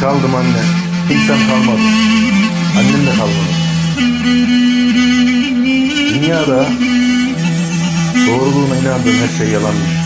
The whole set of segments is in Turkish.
kaldım anne. Kimsem kalmadı. Annem de kalmadı. Dünyada doğruluğuna inandığım her şey yalanmış.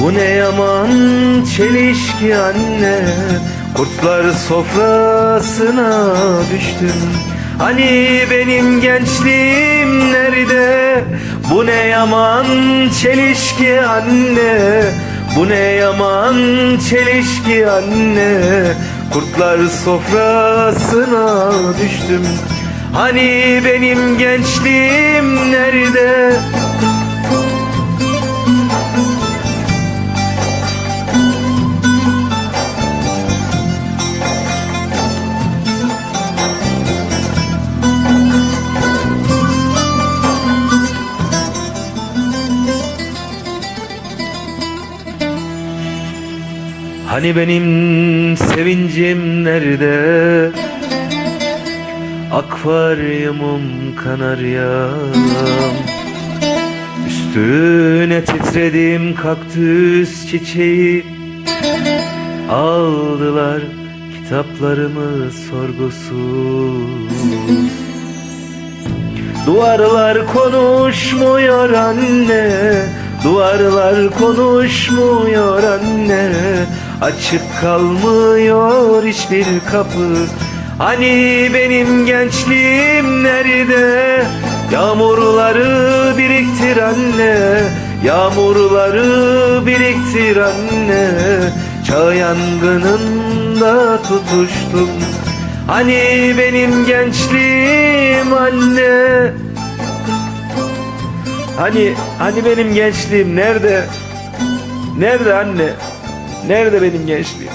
Bu ne yaman çelişki anne? Kurtlar sofrasına düştüm. Hani benim gençliğim nerede? Bu ne yaman çelişki anne? Bu ne yaman çelişki anne? Kurtlar sofrasına düştüm. Hani benim gençliğim nerede? Hani benim sevincim nerede? Akvaryumum kanaryam. Üstüne titredim kaktüs çiçeği. Aldılar kitaplarımı sorgusuz. Duvarlar konuşmuyor anne. Duvarlar konuşmuyor anne Açık kalmıyor hiçbir kapı. Hani benim gençliğim nerede? Yağmurları biriktir anne. Yağmurları biriktir anne. Çağ yangınında tutuştum. Hani benim gençliğim anne? Hani hani benim gençliğim nerede? Nerede anne? Nerede benim gençliğim?